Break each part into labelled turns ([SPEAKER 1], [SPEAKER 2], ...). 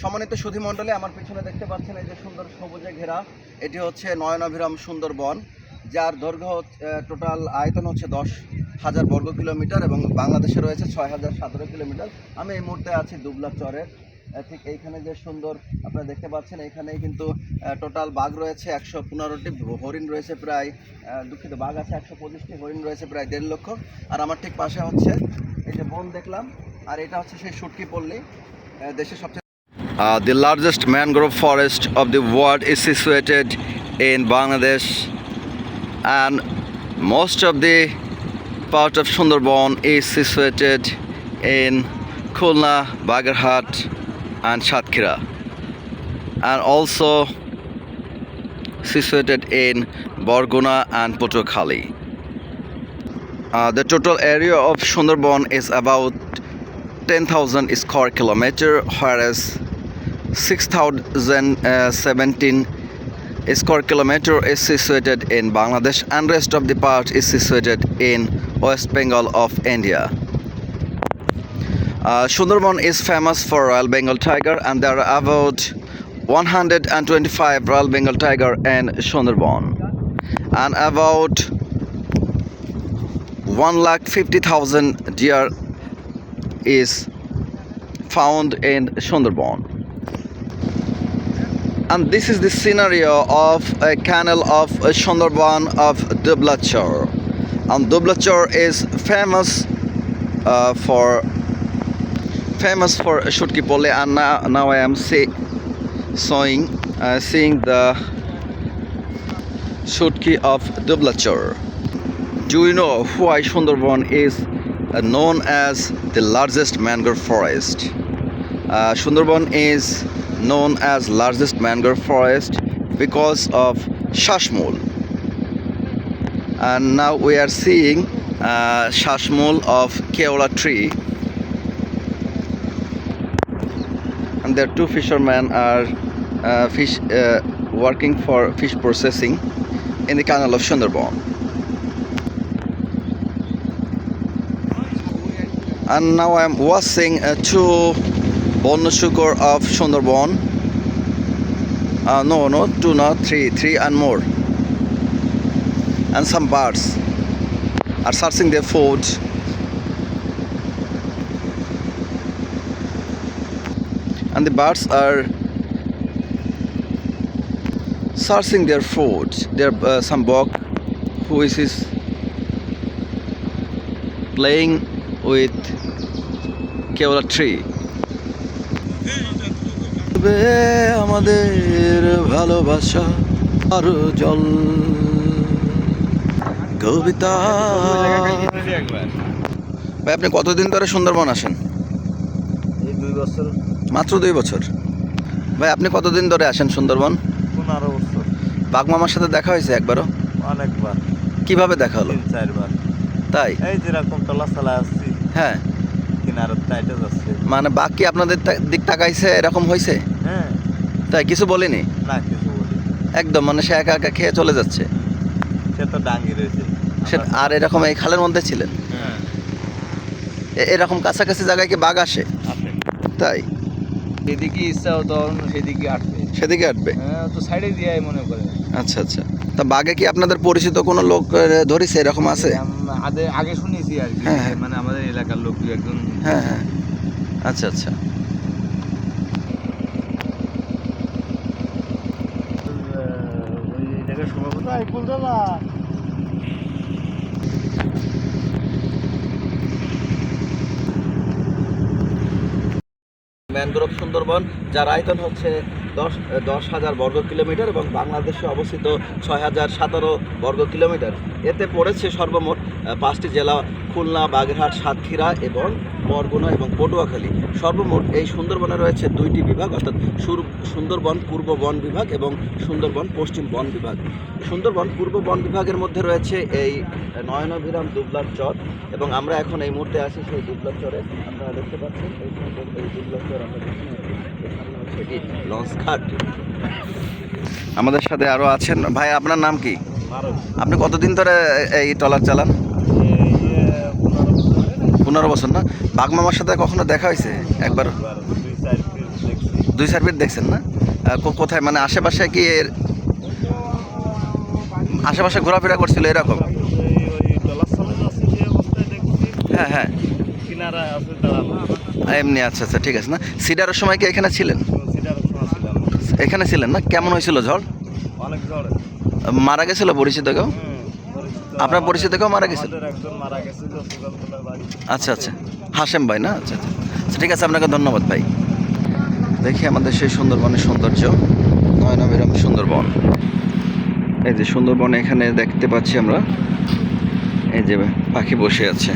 [SPEAKER 1] সম্মানিত সুধী মণ্ডলী, আমার পিছনে দেখতে পাচ্ছেন এই যে সুন্দর সবুজে ঘেরা। এটি হচ্ছে নয়নাভিরাম সুন্দরবন, যার দৈর্ঘ্য টোটাল আয়তন হচ্ছে দশ হাজার বর্গ কিলোমিটার এবং বাংলাদেশে রয়েছে ছয় হাজার সতেরো কিলোমিটার। আমি এই মুহূর্তে আছি দুবলা চরের ঠিক এইখানে যে সুন্দর আপনারা দেখতে পাচ্ছেন এখানেই কিন্তু টোটাল বাঘ রয়েছে একশো পনেরোটি, হরিণ রয়েছে প্রায় দুঃখিত, বাঘ আছে একশো পঁচিশটি, হরিণ রয়েছে প্রায় দেড় লক্ষ। আর আমার ঠিক পাশে হচ্ছে, এই যে বন দেখলাম, আর এটা হচ্ছে সেই সুটকি পল্লী দেশের সবচেয়ে Uh, the largest mangrove forest of the world is situated in Bangladesh, and most of the part of Sundarban is situated in Khulna, Bagarhat, and Shatkira, and also situated in Borguna and Potokhali. Uh, the total area of Sundarban is about 10,000 square kilometer, whereas 6,017 square kilometer is situated in Bangladesh and rest of the part is situated in West Bengal of India. Uh, Sundarban is famous for Royal Bengal tiger and there are about 125 Royal Bengal tiger in Sundarban and about 1,50,000 deer is found in Sundarban. And this is the scenario of a canal of Sundarban of Dublachar. And Dublachar is famous uh, for famous for Shutki Pole and now, now I am see, showing uh, seeing the Shutki of Dublachar. Do you know why Sundarban is uh, known as the largest mangrove forest? Uh, is known as largest mangrove forest because of Shashmul. And now we are seeing uh, Shashmul of Keola tree. And there two fishermen are uh, fish uh, working for fish processing in the canal of Sundarban. And now I am watching uh, two Born Sugar of Sundarban. Uh, no, no, two, not three, three and more. And some birds are searching their food. And the birds are searching their food. There uh, some buck who is is playing with kevlar tree. বে আমাদের ভালোবাসা আরও জল। কবিতা। ভাই আপনি কতদিন ধরে সুন্দরবন আসেন?
[SPEAKER 2] এই দুই বছর।
[SPEAKER 1] মাত্র দুই বছর। ভাই আপনি কতদিন ধরে আসেন সুন্দরবন?
[SPEAKER 2] পনেরো বছর।
[SPEAKER 1] বাঘ মামার সাথে দেখা হয়েছে একবারও?
[SPEAKER 2] অনেকবার।
[SPEAKER 1] কীভাবে দেখা হলো?
[SPEAKER 2] চারবার।
[SPEAKER 1] তাই?
[SPEAKER 2] এই যেরকম টলা চালা আসছি।
[SPEAKER 1] হ্যাঁ।
[SPEAKER 2] কিনারের টাইটে যাচ্ছে
[SPEAKER 1] মানে বাঘ কি আপনাদের দিক তাকাইছে এরকম হয়েছে
[SPEAKER 2] হ্যাঁ
[SPEAKER 1] তাই কিছু বলেনি?
[SPEAKER 2] না কিছু বলি
[SPEAKER 1] একদম মানে সে একা একা খেয়ে চলে যাচ্ছে।
[SPEAKER 2] সে তো ডাঙ্গি রয়েছে।
[SPEAKER 1] সে আর এরকম এই খালের মধ্যে ছিলেন?
[SPEAKER 2] হ্যাঁ।
[SPEAKER 1] এরকম কাছাকাছি জায়গায় কি বাঘ আসে? তাই?
[SPEAKER 2] যেদিকে ইচ্ছা হতো সেদিকে আটবে
[SPEAKER 1] সেদিকে আটবে
[SPEAKER 2] হ্যাঁ তো সাইডে দিয়ে মনে করে।
[SPEAKER 1] আচ্ছা আচ্ছা। তা বাঘে কি আপনাদের পরিচিত কোনো লোক ধরেছে এরকম আছে?
[SPEAKER 2] আগে আগে শুনেছি আর কি।
[SPEAKER 1] হ্যাঁ, হ্যাঁ।
[SPEAKER 2] মানে আমাদের এলাকার লোক একজন।
[SPEAKER 1] হ্যাঁ হ্যাঁ। আচ্ছা আচ্ছা
[SPEAKER 2] ওই জায়গায় সভাপতি
[SPEAKER 1] ম্যানগ্রোভ সুন্দরবন যার আয়তন হচ্ছে দশ দশ হাজার বর্গ কিলোমিটার এবং বাংলাদেশে অবস্থিত ছয় হাজার সতেরো বর্গ কিলোমিটার। এতে পড়েছে সর্বমোট পাঁচটি জেলা, খুলনা, বাগেরহাট, সাতক্ষীরা এবং বরগুনা এবং পটুয়াখালী। সর্বমোট এই সুন্দরবনে রয়েছে দুইটি বিভাগ, অর্থাৎ সুন্দরবন পূর্ব বন বিভাগ এবং সুন্দরবন পশ্চিম বন বিভাগ। সুন্দরবন পূর্ব বন বিভাগের মধ্যে রয়েছে এই নয়নাভিরাম দুবলার চর এবং আমরা এখন এই মুহূর্তে আছি সেই দুবলার চরে। আমরা দেখতে পাচ্ছি এই দুবলার চর আমরা আমাদের সাথে আরও আছেন। ভাই আপনার নাম কি? আপনি কতদিন ধরে এই ট্রলার চালান? পনেরো বছর না? বাঘ মামার সাথে কখনো দেখা হয়েছে একবার?
[SPEAKER 2] দুই
[SPEAKER 1] সার্ভিস দেখছেন না? কো- কোথায়? মানে আশেপাশে কি এর আশেপাশে ঘোরাফেরা করছিল এরকম? হ্যাঁ হ্যাঁ।
[SPEAKER 2] কিনারা আছে দাঁড়ানো
[SPEAKER 1] এমনি আচ্ছা আচ্ছা ঠিক আছে না? সিডারের সময় কি এখানে ছিলেন? এখানে ছিলেন না? কেমন হয়েছিল ঝড়?
[SPEAKER 2] অনেক ঝড়।
[SPEAKER 1] মারা গেছিল পরিচিত কেউ? আপনার পরিচিত কেউ মারা গেছিল? আচ্ছা আচ্ছা। হাসেম ভাই না? আচ্ছা আচ্ছা। আচ্ছা, ঠিক আছে আপনাকে ধন্যবাদ ভাই। দেখি আমাদের সেই সুন্দরবনের সৌন্দর্য। নয়নাবিরাম সুন্দরবন। এই যে সুন্দরবনে এখানে দেখতে পাচ্ছি আমরা। এই যে পাখি বসে আছে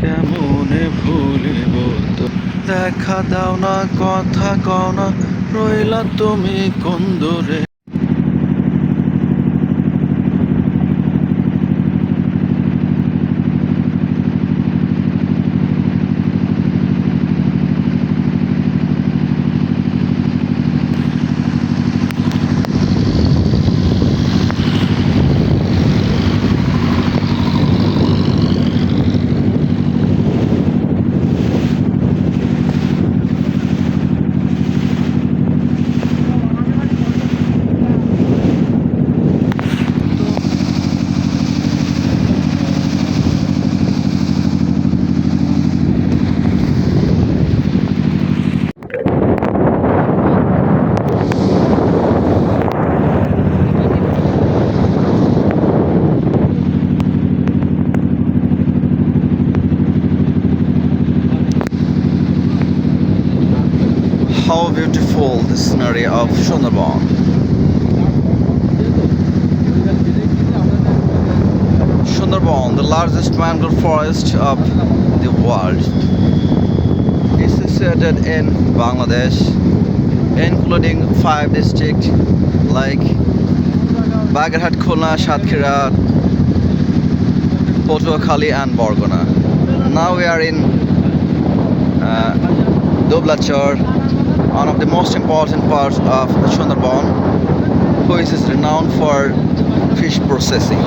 [SPEAKER 1] কেমনে ভুলিব দেখা দাও না কথা কও না রইলা তুমি কোন How beautiful the scenery of Sundarban. Sundarban, the largest mangrove forest of the world, is situated in Bangladesh, including five districts like Bagarhat, Khulna, Satkira, Potuakhali, and Borgona. Now we are in uh, Dublachar, one of the most important parts of Sundarban, which is renowned for fish processing.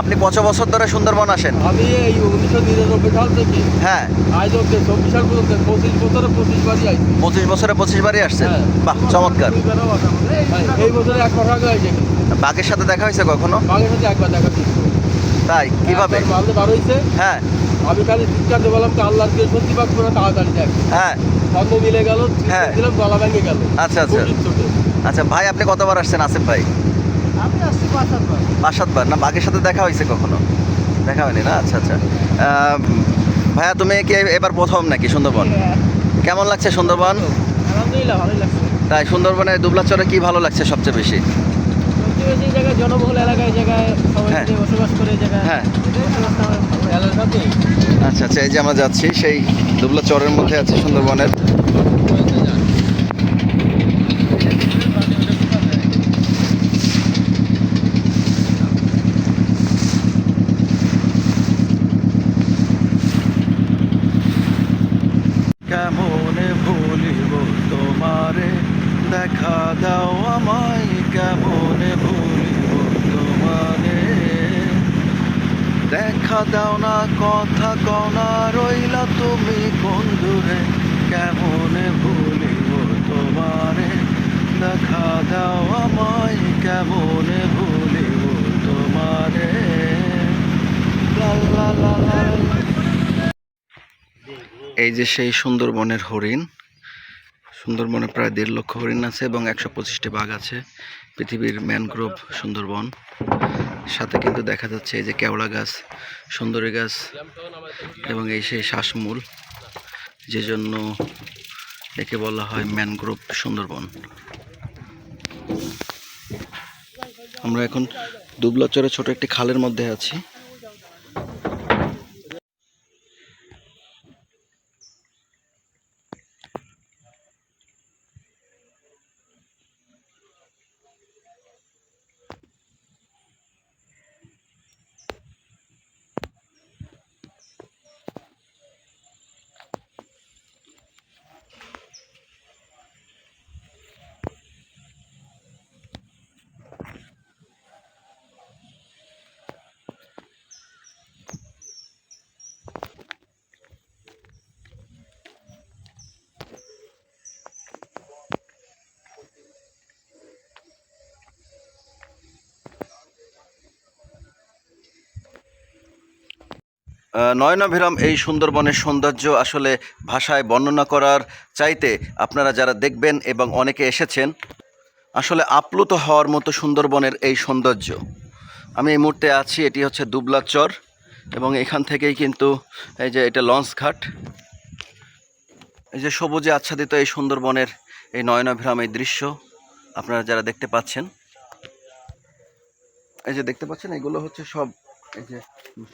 [SPEAKER 1] আপনি কত বছর ধরে সুন্দরবন আসেন?
[SPEAKER 3] আমি এই উনিশশো নিরানব্বই সাল থেকে
[SPEAKER 1] হ্যাঁ।
[SPEAKER 3] আজ অব্দি চব্বিশ সাল পর্যন্ত পঁচিশ বছরে পঁচিশ বারই আইছি।
[SPEAKER 1] পঁচিশ বছরে পঁচিশ বারই আসছেন?
[SPEAKER 3] হ্যাঁ।
[SPEAKER 1] বাহ চমৎকার।
[SPEAKER 3] এই বছরে এক মাস আগে আইছে।
[SPEAKER 1] বাঘের সাথে দেখা হয়েছে কখনো?
[SPEAKER 3] বাঘের সাথে একবার দেখা দিচ্ছি
[SPEAKER 1] তাই? কীভাবে?
[SPEAKER 3] মালদে বার হয়েছে
[SPEAKER 1] হ্যাঁ।
[SPEAKER 3] আমি খালি চিৎকার দিয়ে বললাম কি আল্লাহর কে সত্যি বাঘ করে তাড়াতাড়ি দেখ।
[SPEAKER 1] হ্যাঁ।
[SPEAKER 3] সঙ্গে মিলে গেল
[SPEAKER 1] হ্যাঁ।
[SPEAKER 3] দিলাম গলা ভেঙে গেল।
[SPEAKER 1] আচ্ছা, আচ্ছা। আচ্ছা ভাই আপনি কতবার আসছেন আসিফ ভাই?
[SPEAKER 3] আসছি পাঁচ সাতবার
[SPEAKER 1] সাতবার না বাঘের সাথে দেখা হয়েছে কখনো? দেখা হয়নি না? আচ্ছা আচ্ছা। ভাইয়া তুমি কি এবার প্রথম নাকি সুন্দরবন? কেমন লাগছে সুন্দরবন?
[SPEAKER 3] আলহামদুলিল্লাহ ভালোই লাগছে।
[SPEAKER 1] তাই সুন্দরবনে দুবলাচরে কি ভালো লাগছে সবচেয়ে বেশি?
[SPEAKER 3] জনবহুল এলাকায় জায়গায় সবাই
[SPEAKER 1] হ্যাঁ।
[SPEAKER 3] বসবাস করে জায়গায়
[SPEAKER 1] হ্যাঁ। আচ্ছা আচ্ছা এই যে আমরা যাচ্ছি সেই দুবলা চরের মধ্যে আছে সুন্দরবনের কেমনে ভুলিব তোমারে দেখা দাও আমায় কেমনে ভুলিব তোমারে দেখা দাও না কথা কও না রইলা তুমি কোন দূরে কেমনে ভুলিব তোমারে দেখা দাও আমায় কেমনে ভুলিব তোমারে লা লা লা লা লা। এই যে সেই সুন্দরবনের হরিণ, সুন্দরবনে প্রায় দেড় লক্ষ হরিণ আছে এবং একশো পঁচিশটি বাঘ আছে। পৃথিবীর ম্যানগ্রোভ সুন্দরবন। সাথে কিন্তু দেখা যাচ্ছে এই যে কেওড়া গাছ, সুন্দরী গাছ এবং এই সেই শ্বাসমূল, যে জন্য একে বলা হয় ম্যানগ্রোভ সুন্দরবন। আমরা এখন দুবলাচরে ছোট একটি খালের মধ্যে আছি। নয়নাভিরাম, এই সুন্দরবনের সৌন্দর্য আসলে ভাষায় বর্ণনা করার চাইতে আপনারা যারা দেখবেন এবং অনেকে এসেছেন, আসলে আপ্লুত হওয়ার মতো সুন্দরবনের এই সৌন্দর্য। আমি এই মুহূর্তে আছি, এটি হচ্ছে দুবলা চর এবং এখান থেকেই কিন্তু এই যে এটা লঞ্চ ঘাট। এই যে সবুজে আচ্ছাদিত এই সুন্দরবনের এই নয়নাভিরাম এই দৃশ্য আপনারা যারা দেখতে পাচ্ছেন, এই যে দেখতে পাচ্ছেন, এগুলো হচ্ছে সব এই যে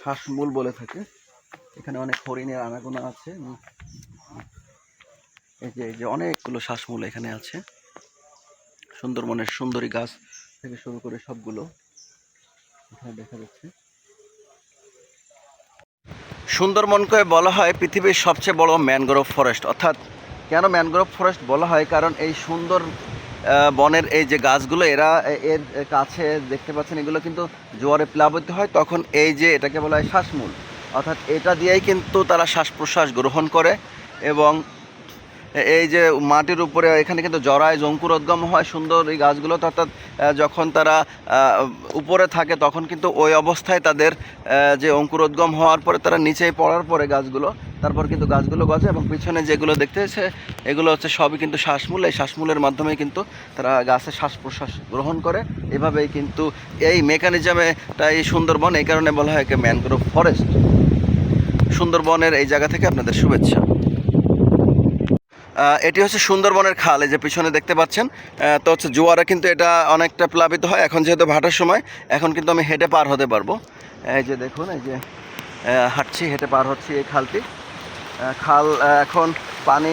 [SPEAKER 1] শ্বাসমূল বলে থাকে, এখানে অনেক হরিণের আনাগোনা আছে। এই যে এই যে অনেকগুলো শ্বাসমূল এখানে আছে। সুন্দরবনের সুন্দরী গাছ থেকে শুরু করে সবগুলো এখানে দেখা যাচ্ছে। সুন্দরবনকে বলা হয় পৃথিবীর সবচেয়ে বড় ম্যানগ্রোভ ফরেস্ট। অর্থাৎ কেন ম্যানগ্রোভ ফরেস্ট বলা হয়? কারণ এই সুন্দর বনের এই যে গাছগুলো, এরা এর কাছে দেখতে পাচ্ছেন, এগুলো কিন্তু জোয়ারে প্লাবিত হয়। তখন এই যে এটাকে বলা হয় শ্বাসমূল, অর্থাৎ এটা দিয়েই কিন্তু তারা শ্বাস প্রশ্বাস গ্রহণ করে এবং এই যে মাটির উপরে, এখানে কিন্তু জরায়, জঙ্কুরোদ্গম হয় সুন্দর এই গাছগুলো। অর্থাৎ যখন তারা উপরে থাকে, তখন কিন্তু ওই অবস্থায় তাদের যে অঙ্কুরোদ্গম হওয়ার পরে, তারা নিচেই পড়ার পরে গাছগুলো তারপর কিন্তু গাছগুলো গজে এবং পিছনে যেগুলো দেখতেছে, এগুলো হচ্ছে সবই কিন্তু শ্বাসমূল। এই শ্বাসমূলের মাধ্যমে কিন্তু তারা গাছের শ্বাস প্রশ্বাস গ্রহণ করে। এভাবেই কিন্তু এই মেকানিজমেটা এই সুন্দরবন, এই কারণে বলা হয় একে ম্যানগ্রোভ ফরেস্ট। সুন্দরবনের এই জায়গা থেকে আপনাদের শুভেচ্ছা। এটি হচ্ছে সুন্দরবনের খাল, এই যে পিছনে দেখতে পাচ্ছেন। তো হচ্ছে জোয়ারে কিন্তু এটা অনেকটা প্লাবিত হয়। এখন যেহেতু ভাটার সময়, এখন কিন্তু আমি হেঁটে পার হতে পারব। এই যে দেখুন, এই যে হাঁটছি, হেঁটে পার হচ্ছি এই খালটি। খাল এখন পানি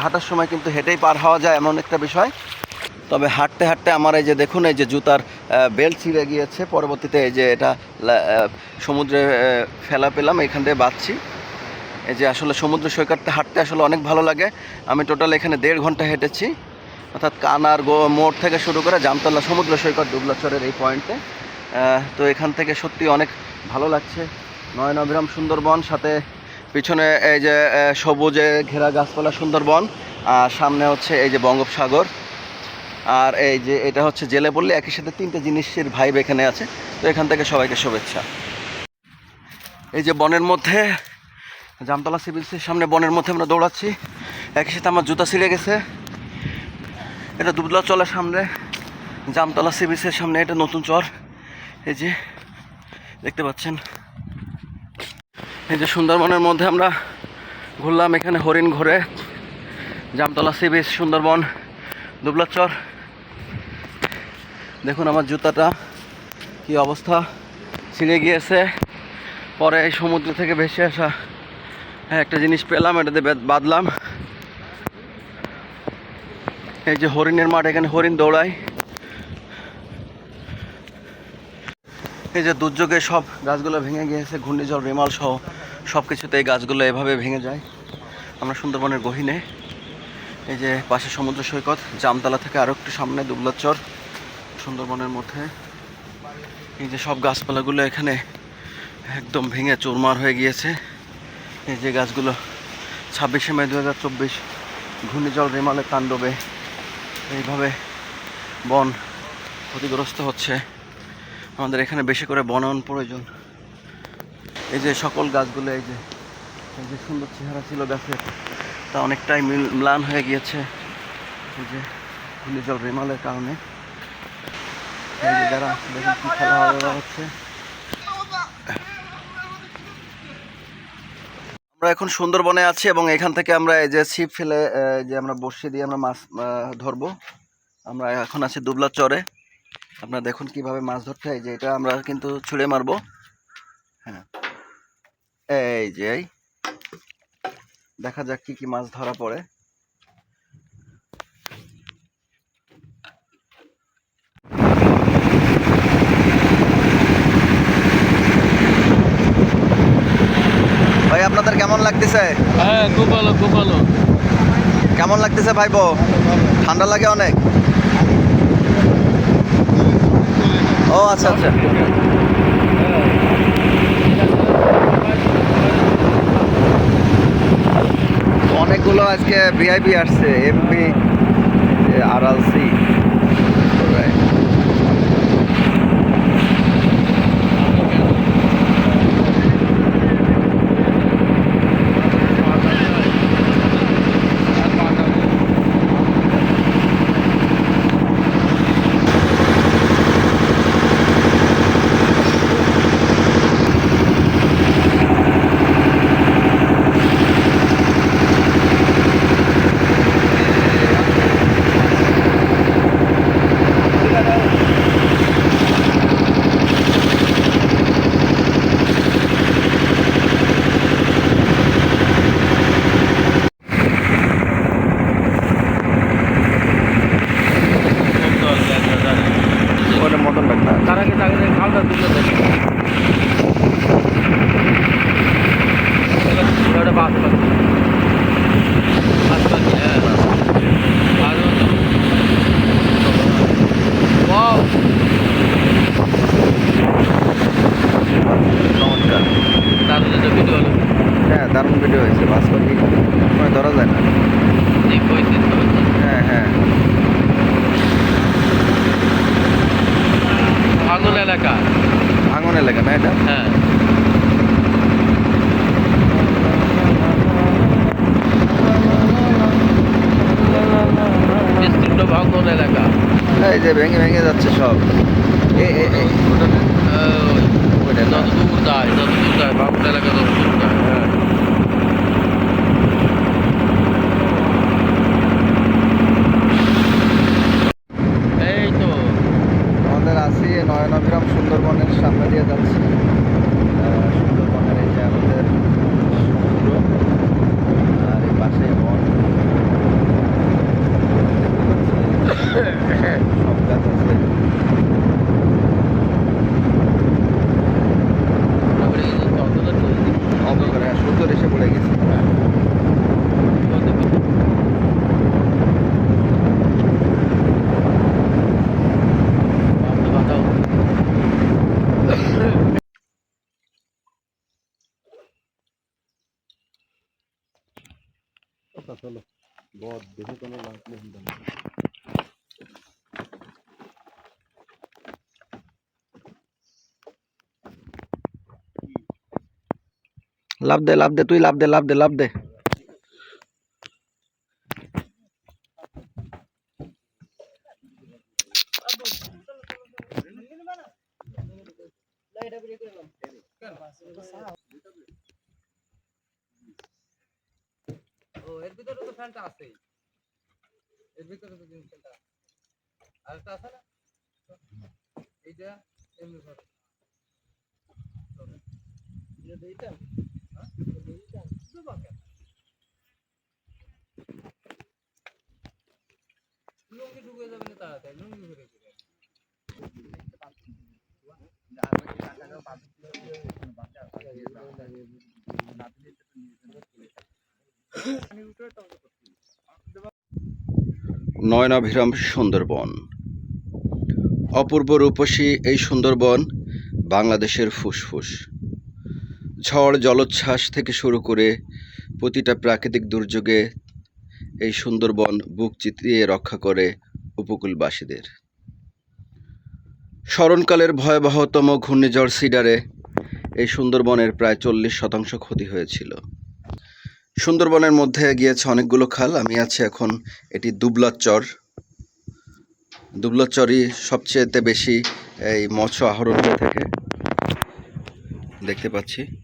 [SPEAKER 1] ভাটার সময় কিন্তু হেঁটেই পার হওয়া যায় এমন একটা বিষয়। তবে হাঁটতে হাঁটতে আমার এই যে দেখুন, এই যে জুতার বেল্ট ছিঁড়ে গিয়েছে। পরবর্তীতে এই যে এটা সমুদ্রে ফেলা পেলাম, এখান থেকে বাঁচছি। এই যে আসলে সমুদ্র সৈকতে হাঁটতে আসলে অনেক ভালো লাগে। আমি টোটাল এখানে দেড় ঘণ্টা হেঁটেছি। অর্থাৎ কানার গো, মোড় থেকে শুরু করে জামতলা সমুদ্র সৈকত, দুবলাচরের এই পয়েন্টে তো এখান থেকে সত্যি অনেক ভালো লাগছে। নয়নাভিরাম সুন্দরবন, সাথে পিছনে এই যে সবুজে ঘেরা গাছপালা সুন্দরবন, আর সামনে হচ্ছে এই যে বঙ্গোপসাগর। আর এই যে, এটা হচ্ছে জেলে বললে একই সাথে তিনটে জিনিসের ভাইব এখানে আছে। তো এখান থেকে সবাইকে শুভেচ্ছা। এই যে বনের মধ্যে, জামতলা সিভিলসের সামনে বনের মধ্যে আমরা দৌড়াচ্ছি। একই সাথে আমার জুতা ছিঁড়ে গেছে। এটা দুবলা চলের সামনে, জামতলা সিভিলসের সামনে এটা নতুন চর। এই যে, দেখতে পাচ্ছেন। সুন্দরবনের মধ্যে আমরা ঘুরলাম, এখানে হরিণ ঘোরে। জামতলা সি বিচ, সুন্দরবন দুবলা চর দেখুন আমার জুতাটা, কি অবস্থা। ছিঁড়ে গিয়েছে। পরে এই সমুদ্র থেকে ভেসে আসা হ্যাঁ একটা জিনিস পেলাম, এটাতে বাঁধলাম। এই যে হরিণের মাঠ, এখানে হরিণ দৌড়ায়। এই যে দুর্যোগে সব গাছগুলো ভেঙে গিয়েছে, ঘূর্ণিঝড়, রেমাল সহ। সব কিছুতে এই গাছগুলো এভাবে ভেঙে যায়। আমরা সুন্দরবনের গহিনে, এই যে পাশে সমুদ্র সৈকত, জামতলা থেকে আরও একটু সামনে দুবলাচর সুন্দরবনের মধ্যে। এই যে সব গাছপালাগুলো এখানে একদম ভেঙে চুরমার হয়ে গিয়েছে। এই যে গাছগুলো, ছাব্বিশে মে দু হাজার চব্বিশ, ঘূর্ণিঝড় রেমালের তাণ্ডবে এইভাবে বন ক্ষতিগ্রস্ত হচ্ছে। আমাদের এখানে বেশি করে বনায়ন প্রয়োজন। এই যে সকল গাছগুলো, এই যে এই যে সুন্দর চেহারা ছিল গাছের, তা অনেকটাই মিল- ম্লান হয়ে গিয়েছে। এই যে ঘূর্ণিঝড় রেমালের কারণে। এই যে যারা দেখুন কি খেলা হচ্ছে। আমরা এখন সুন্দরবনে আছি এবং এখান থেকে আমরা এই যে ছিপ ফেলে যে আমরা বসিয়ে দিয়ে আমরা মাছ ধরবো। আমরা এখন আছি দুবলা চরে। আপনারা দেখুন কীভাবে মাছ ধরতে হয়। যে এটা আমরা কিন্তু ছুঁড়ে মারবো। হ্যাঁ। এই যে। দেখা যাক কি কি মাছ ধরা পড়ে। ভাই আপনাদের কেমন লাগতেছে?
[SPEAKER 3] হ্যাঁ খুব ভালো খুব ভালো।
[SPEAKER 1] কেমন লাগতেছে ভাইবো? ঠান্ডা লাগে অনেক? ও আচ্ছা আচ্ছা। অনেকগুলো আজকে ভিআইপি আসছে এমপি আর সি ওখানে ধরা যায় না
[SPEAKER 3] এই কইতে তো
[SPEAKER 1] হ্যাঁ হ্যাঁ
[SPEAKER 3] ভাঙন এলাকা?
[SPEAKER 1] ভাঙন এলাকা না এটা?
[SPEAKER 3] হ্যাঁ। বিস্তীর্ণ ভাঙন এলাকা।
[SPEAKER 1] এই যে ভেঙে ভেঙে যাচ্ছে সব। এ এ এ ওটা না?
[SPEAKER 3] ওই
[SPEAKER 1] ওইটা না।
[SPEAKER 3] যত দূর যায় যত দূর যায় ভাঙন এলাকা যত দূর যায় হ্যাঁ এই তো
[SPEAKER 1] আমাদের আছি নয়নাভিরাম সুন্দরবনের সামনে দিয়ে যাচ্ছি আহ, সুন্দরবনের এই যে আমাদের সমুদ্র আর এই পাশে বন সব গাছ আছে
[SPEAKER 3] তারপরে এই যে চন্দ্রটা চলছে
[SPEAKER 1] অন্ধকারে হ্যাঁ, সুন্দর এসে পড়ে গেছে লাভ দে লাভ দে তুই লাভ দে লাভ দে লাভ দে
[SPEAKER 3] ও এর ভিতরে তো ফ্যানটা আছেই এর ভিতরে তো জিনিসটা আর একটা আছে না এইটা এমনি ধর এইটা হ্যাঁ এইটা দুবা কেন
[SPEAKER 1] নয়নাভিরাম সুন্দরবন। অপূর্ব রূপসী এই সুন্দরবন বাংলাদেশের ফুসফুস। ঝড় জলোচ্ছ্বাস থেকে শুরু করে প্রতিটা প্রাকৃতিক দুর্যোগে এই সুন্দরবন বুক চিতিয়ে রক্ষা করে উপকূলবাসীদের। স্মরণকালের ভয়াবহতম ঘূর্ণিঝড় সিডারে এই সুন্দরবনের প্রায় চল্লিশ শতাংশ ক্ষতি হয়েছিল। সুন্দরবনের মধ্যে গিয়েছে অনেকগুলো খাল। আমি আছি এখন এটি দুবলাচর। চর দুবলার সবচেয়েতে বেশি এই মৎস্য আহরণ হয়ে থাকে দেখতে পাচ্ছি।